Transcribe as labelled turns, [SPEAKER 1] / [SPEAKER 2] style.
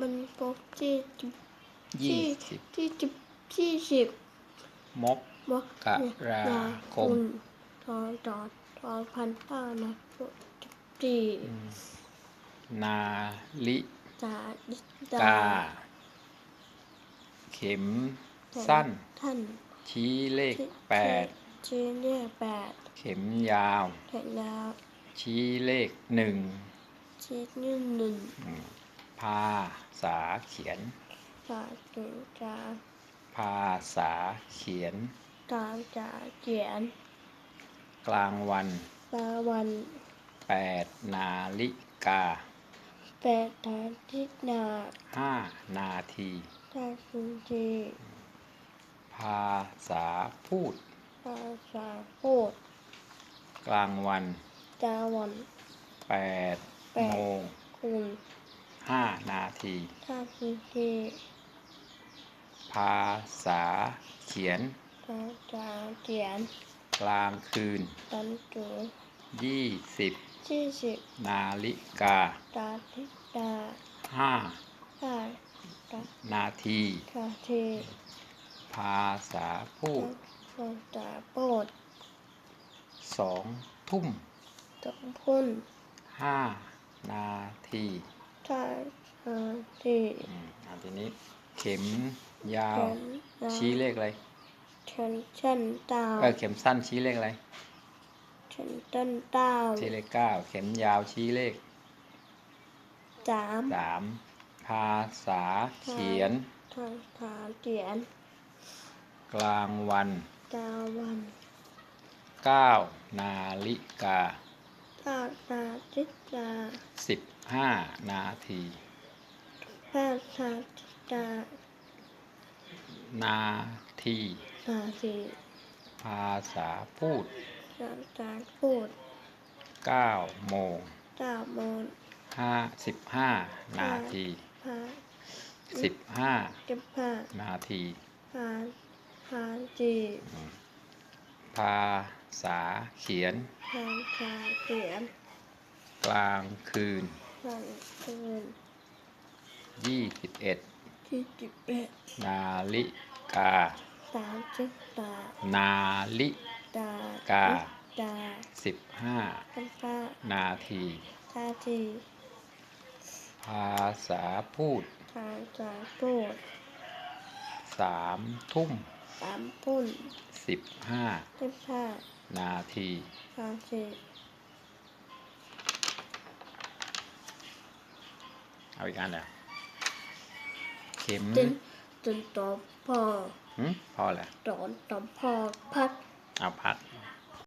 [SPEAKER 1] มันปกที่สิบ
[SPEAKER 2] ยี่สิบ
[SPEAKER 1] ที่สิบที่สิบ
[SPEAKER 2] มก
[SPEAKER 1] มก
[SPEAKER 2] กราคม
[SPEAKER 1] ทอดอดทอพันห้านะสิบสี่
[SPEAKER 2] อืมนาลิ
[SPEAKER 1] จาดิ
[SPEAKER 2] กาเข็มสั้น
[SPEAKER 1] ท่าน
[SPEAKER 2] ชี้เลขแปด
[SPEAKER 1] ชี้เรียกแปด
[SPEAKER 2] เข็มยาว
[SPEAKER 1] เห็นแล้ว
[SPEAKER 2] ชี้เลขหนึ่ง
[SPEAKER 1] ชี้นี่หนึ่ง
[SPEAKER 2] อืม ภาษาเขียน
[SPEAKER 1] จาจุจา
[SPEAKER 2] ภาษาเขียน
[SPEAKER 1] ตาจาเขียน
[SPEAKER 2] กลางวัน
[SPEAKER 1] ตาวัน
[SPEAKER 2] แปดนาฬิกา
[SPEAKER 1] แปดตาทิศนา
[SPEAKER 2] ห้านาที
[SPEAKER 1] ตาสุนที
[SPEAKER 2] ภาษาพูด
[SPEAKER 1] ภาษาพูด
[SPEAKER 2] กลางวัน
[SPEAKER 1] ตาวัน
[SPEAKER 2] แปด
[SPEAKER 1] แปด
[SPEAKER 2] โมง
[SPEAKER 1] คุณ
[SPEAKER 2] ห้านา ที
[SPEAKER 1] ตาสุนที
[SPEAKER 2] ภาษาเขียน
[SPEAKER 1] ตาจาเขียน
[SPEAKER 2] กลางคืน
[SPEAKER 1] ตันจู
[SPEAKER 2] ยี่สิบ
[SPEAKER 1] ยี่สิบ
[SPEAKER 2] นาฬิกา
[SPEAKER 1] ตาทิศตา
[SPEAKER 2] ห้า
[SPEAKER 1] ห้าตา
[SPEAKER 2] นาที
[SPEAKER 1] คาเท
[SPEAKER 2] ภาษาพูด
[SPEAKER 1] ภาษาโปรด
[SPEAKER 2] สองทุ่ม
[SPEAKER 1] ตงพุ่น
[SPEAKER 2] ห้านาที
[SPEAKER 1] ตาชาที
[SPEAKER 2] อืมอันทีนี้เข็มยาว
[SPEAKER 1] เขียนนะ
[SPEAKER 2] ชี้เลขอะไร
[SPEAKER 1] เชิญเช่นดาว
[SPEAKER 2] เออเข็มสั้นชี้เลขอะไร
[SPEAKER 1] เชิญต้นดาว
[SPEAKER 2] ชี้เลขเก้าเข็มยาวชี้เลข
[SPEAKER 1] สาม
[SPEAKER 2] สามภาษาเขียน
[SPEAKER 1] ทางขาเขียน
[SPEAKER 2] กลางวัน
[SPEAKER 1] ดาวัน
[SPEAKER 2] เก้านาฬิกา
[SPEAKER 1] ตาตาจิตตา
[SPEAKER 2] สิบห้านาที
[SPEAKER 1] ภาษาจิตตา
[SPEAKER 2] นาที
[SPEAKER 1] ตาสี
[SPEAKER 2] ภาษาพูด
[SPEAKER 1] ภาษาพูด
[SPEAKER 2] เก้าโมง
[SPEAKER 1] ตาโมน
[SPEAKER 2] ห้าสิบห้านาที
[SPEAKER 1] พา
[SPEAKER 2] สิบห้า
[SPEAKER 1] จะพา
[SPEAKER 2] นาที
[SPEAKER 1] พาพาจี
[SPEAKER 2] ภา ษาเขียน
[SPEAKER 1] พาชาเขียน
[SPEAKER 2] กลางคืน
[SPEAKER 1] กลางคืน
[SPEAKER 2] ยี่สิบเอ็ด
[SPEAKER 1] ที่จิบเอ็ด
[SPEAKER 2] นาฬิกา
[SPEAKER 1] สามจิตตา
[SPEAKER 2] นาฬิ
[SPEAKER 1] ตากาตา
[SPEAKER 2] สิบห้า
[SPEAKER 1] คันพา
[SPEAKER 2] นาที
[SPEAKER 1] ทาที
[SPEAKER 2] ภาษาพูด
[SPEAKER 1] ทาจาพูด
[SPEAKER 2] สามทุ่ม
[SPEAKER 1] สามพุ่น
[SPEAKER 2] สิบห้า
[SPEAKER 1] สิบห้า
[SPEAKER 2] นาที
[SPEAKER 1] ทาที
[SPEAKER 2] เอาอีกอันเดียวเข็ม
[SPEAKER 1] จนจนตอบพอ
[SPEAKER 2] หึพอแหละ
[SPEAKER 1] ตอนตอบพอพัด
[SPEAKER 2] เอาพัก